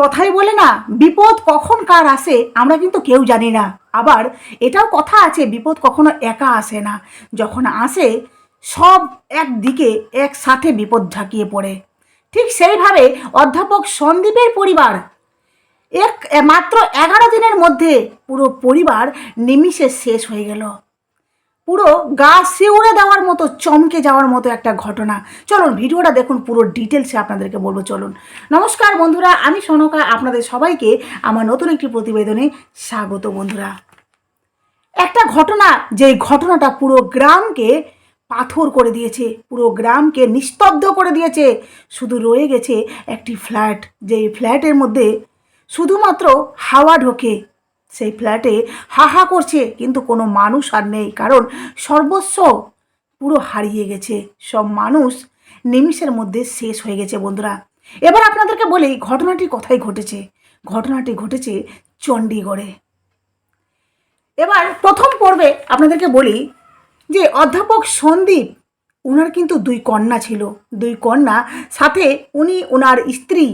কথাই বলে না, বিপদ কখন কার আসে আমরা কিন্তু কেউ জানি না। আবার এটাও কথা আছে, বিপদ কখনো একা আসে না। যখন আসে, সব একদিকে একসাথে বিপদ ঝাঁকিয়ে পড়ে। ঠিক সেইভাবে অধ্যাপক সন্দীপের পরিবার এক, মাত্র এগারো দিনের মধ্যে পুরো পরিবার নিমিষে শেষ হয়ে গেল। পুরো গা শিউড়ে দেওয়ার মতো, চমকে যাওয়ার মতো একটা ঘটনা। চলুন, ভিডিওটা দেখুন, পুরো ডিটেলসে আপনাদেরকে বলব, চলুন। নমস্কার বন্ধুরা, আমি সনকা, আপনাদের সবাইকে আমার নতুন একটি প্রতিবেদনে স্বাগত বন্ধুরা। একটা ঘটনা যে ঘটনাটা পুরো গ্রামকে পাথর করে দিয়েছে, পুরো গ্রামকে নিস্তব্ধ করে দিয়েছে, শুধু রয়ে গেছে একটি ফ্ল্যাট যেই ফ্ল্যাটের মধ্যে শুধুমাত্র হাওয়া ঢোকে সেই ফ্ল্যাটে হা হা করছে, কিন্তু কোনো মানুষ আর নেই, কারণ সর্বস্ব পুরো হারিয়ে গেছে। সব মানুষ নিমিষের মধ্যে শেষ হয়ে গেছে, বন্ধুরা। এবার আপনাদেরকে বলি ঘটনাটি কোথায় ঘটেছে। ঘটনাটি ঘটেছে চণ্ডীগড়ে। এবার প্রথম পর্বে আপনাদেরকে বলি যে, অধ্যাপক সন্দীপ ওনার কিন্তু দুই কন্যা ছিল। দুই কন্যা, সাথে উনি ওনার স্ত্রী,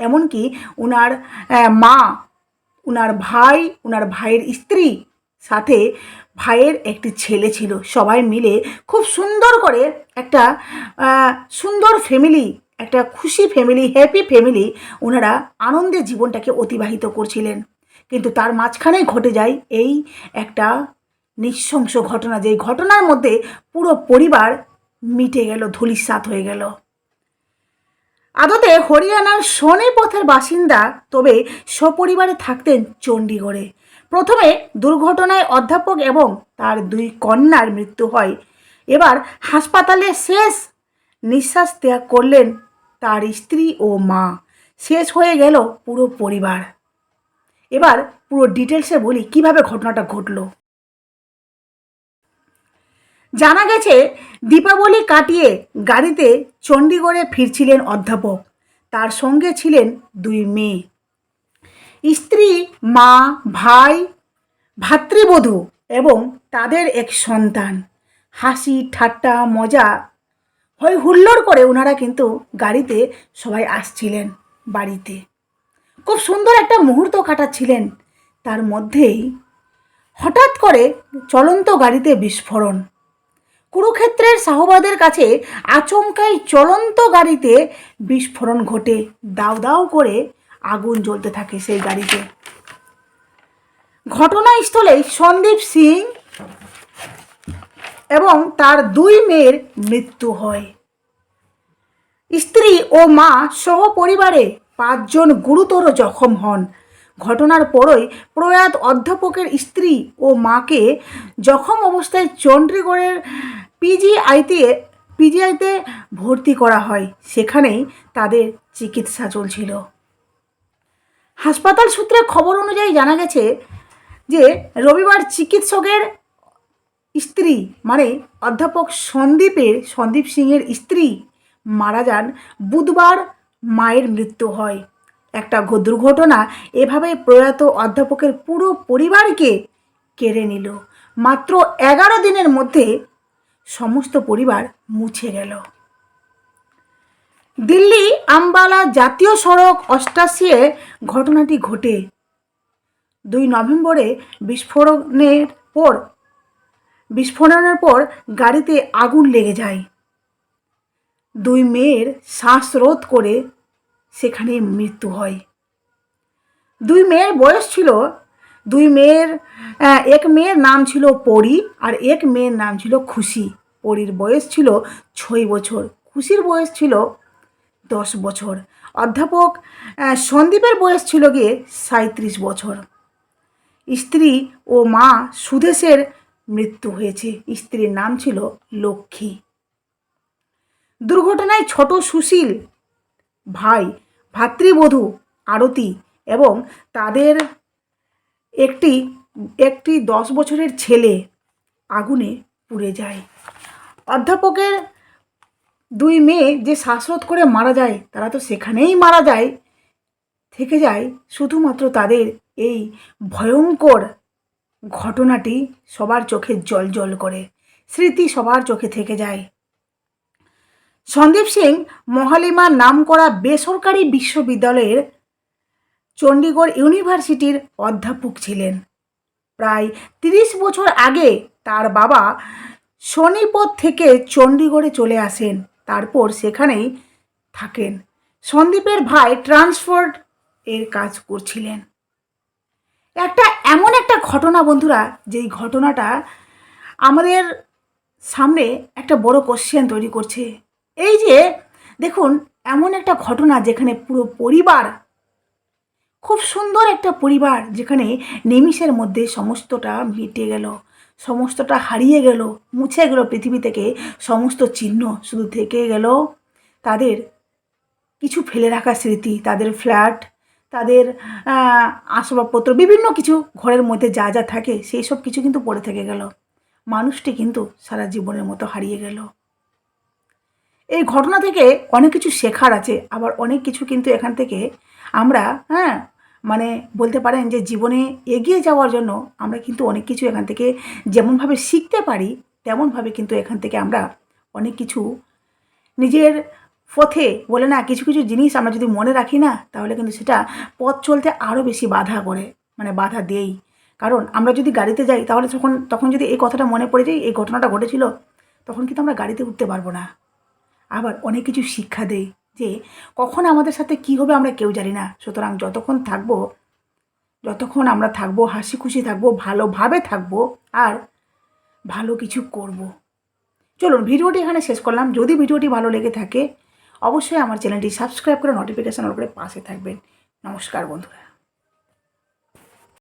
এমনকি ওনার মা ওনার ভাই ওনার ভাইয়ের স্ত্রী সাথে ভাইয়ের একটি ছেলে ছিল। সবাই মিলে খুব সুন্দর করে একটা সুন্দর ফ্যামিলি একটা খুশি ফ্যামিলি হ্যাপি ফ্যামিলি ওনারা আনন্দে জীবনটাকে অতিবাহিত করছিলেন। কিন্তু তার মাঝখানেই ঘটে যায় এই একটা নৃশংস ঘটনা। যেই ঘটনার মধ্যে পুরো পরিবার মিটে গেল, ধুলিসাৎ হয়ে গেল। আদতে হরিয়ানার শনিপথের বাসিন্দা তবে সপরিবারে থাকতেন চণ্ডীগড়ে। প্রথমে দুর্ঘটনায় অধ্যাপক এবং তার দুই কন্যার মৃত্যু হয়। এবার হাসপাতালে শেষ নিঃশ্বাস ত্যাগ করলেন তার স্ত্রী ও মা। শেষ হয়ে গেল পুরো পরিবার। এবার পুরো ডিটেলসে বলি কীভাবে ঘটনাটা ঘটলো। জানা গেছে, দীপাবলি কাটিয়ে গাড়িতে চণ্ডীগড়ে ফিরছিলেন অধ্যাপক। তার সঙ্গে ছিলেন দুই মেয়ে। স্ত্রী, মা, ভাই, ভাতৃবধূ এবং তাদের এক সন্তান। হাসি, ঠাট্টা, মজা হই হুল্লোড় করে ওনারা কিন্তু গাড়িতে সবাই আসছিলেন বাড়িতে। খুব সুন্দর একটা মুহূর্ত কাটাচ্ছিলেন। তার মধ্যেই হঠাৎ করে চলন্ত গাড়িতে বিস্ফোরণ। কুরুক্ষেত্রের শাহবাদের কাছে আচমকাই চলন্ত গাড়িতে বিস্ফোরণ ঘটে। দাউ দাউ করে আগুন জ্বলতে থাকে সেই গাড়িতে। ঘটনাস্থলেই সন্দীপ সিং এবং তার দুই মেয়ের মৃত্যু হয়। স্ত্রী ও মা সহ পরিবারে পাঁচজন গুরুতর জখম হন। ঘটনার পরই প্রয়াত অধ্যাপকের স্ত্রী ও মাকে জখম অবস্থায় চণ্ডীগড়ের পিজিআইতে পিজিআইতে ভর্তি করা হয়। সেখানেই তাদের চিকিৎসা চলছিল। হাসপাতাল সূত্রে খবর অনুযায়ী জানা গেছে যে রবিবার চিকিৎসকের স্ত্রী মানে অধ্যাপক সন্দীপের, সন্দীপ সিংয়ের স্ত্রী মারা যান বুধবার মায়ের মৃত্যু হয়। একটা দুর্ঘটনা এভাবে প্রয়াত অধ্যাপকের পুরো পরিবারকে কেড়ে নিল। মাত্র এগারো দিনের মধ্যে সমস্ত পরিবার মুছে গেল। দিল্লি আম্বালা জাতীয় সড়ক অষ্টাশিয়ে ঘটনাটি ঘটে। দুই নভেম্বরে বিস্ফোরণের পর বিস্ফোরণের পর গাড়িতে আগুন লেগে যায়। দুই মেয়ের শ্বাসরোধ করে সেখানে মৃত্যু হয়। দুই মেয়ের বয়স ছিল, দুই মেয়ের এক মেয়ের নাম ছিল পরি আর এক মেয়ের নাম ছিল খুশি। পরির বয়স ছিল ছয় বছর, খুশির বয়স ছিল দশ বছর। অধ্যাপক সন্দীপের বয়স ছিল গিয়ে সাঁত্রিশ বছর। স্ত্রী ও মা সুদেশের মৃত্যু হয়েছে। স্ত্রীর নাম ছিল লক্ষ্মী। দুর্ঘটনায় ছোট সুশীল ভাই ভাতৃবধূ, আরতি এবং তাদের একটি একটি দশ বছরের ছেলে আগুনে পুড়ে যায়। অধ্যাপকের দুই মেয়ে যে শ্বাসরোধ করে মারা যায়, তারা তো সেখানেই মারা যায়, থেকে যায় শুধুমাত্র তাদের এই ভয়ঙ্কর ঘটনাটি সবার চোখে জল জল করে, স্মৃতি সবার চোখে থেকে যায়। সন্দীপ সিং মহালিমার নাম করা বেসরকারি বিশ্ববিদ্যালয়ের চণ্ডীগড় ইউনিভার্সিটির অধ্যাপক ছিলেন। প্রায় তিরিশ বছর আগে তার বাবা শনিপথ থেকে চণ্ডীগড়ে চলে আসেন, তারপর সেখানেই থাকেন। সন্দীপের ভাই ট্রান্সপোর্ট এর কাজ করছিলেন। একটা এমন একটা ঘটনা বন্ধুরা, যেই ঘটনাটা আমাদের সামনে একটা বড় কোশ্চেন তৈরি করছে। এই যে, দেখুন, এমন একটা ঘটনা যেখানে পুরো পরিবার, খুব সুন্দর একটা পরিবার যেখানে নিমিষের মধ্যে সমস্তটা মিটে গেল, সমস্তটা হারিয়ে গেল, মুছে গেল পৃথিবী থেকে, সমস্ত চিহ্ন শুধু থেকে গেল। তাদের কিছু ফেলে রাখা স্মৃতি, তাদের ফ্ল্যাট তাদের আসবাবপত্র, বিভিন্ন কিছু ঘরের মধ্যে যা যা থাকে, সেই সব কিছু কিন্তু পড়ে থেকে গেল। মানুষটি কিন্তু সারা জীবনের মতো হারিয়ে গেল। এই ঘটনা থেকে অনেক কিছু শেখার আছে, আবার অনেক কিছু কিন্তু এখান থেকে আমরা হ্যাঁ মানে বলতে পারেন যে জীবনে এগিয়ে যাওয়ার জন্য আমরা কিন্তু অনেক কিছু এখান থেকে যেমনভাবে শিখতে পারি, তেমনভাবে কিন্তু এখান থেকে আমরা অনেক কিছু নিজের পথে বলে না কিছু কিছু জিনিস আমরা যদি মনে রাখি না, তাহলে কিন্তু সেটা পথ চলতে আরও বেশি বাধা করে মানে বাধা দেই। কারণ আমরা যদি গাড়িতে যাই, তাহলে তখন তখন যদি এই কথাটা মনে পড়ে যায়, এই ঘটনাটা ঘটেছিল, তখন কিন্তু আমরা গাড়িতে উঠতে পারব না। আবার অনেক কিছু শিক্ষা দেয় যে কখন আমাদের সাথে কী হবে আমরা কেউ জানি না। সুতরাং যতক্ষণ থাকব, যতক্ষণ আমরা থাকব, হাসি খুশি থাকব, ভালোভাবে থাকব আর ভালো কিছু করব। চলুন, ভিডিওটি এখানে শেষ করলাম। যদি ভিডিওটি ভালো লেগে থাকে, অবশ্যই আমার চ্যানেলটি সাবস্ক্রাইব করে নোটিফিকেশান করে পাশে থাকবেন। নমস্কার বন্ধুরা।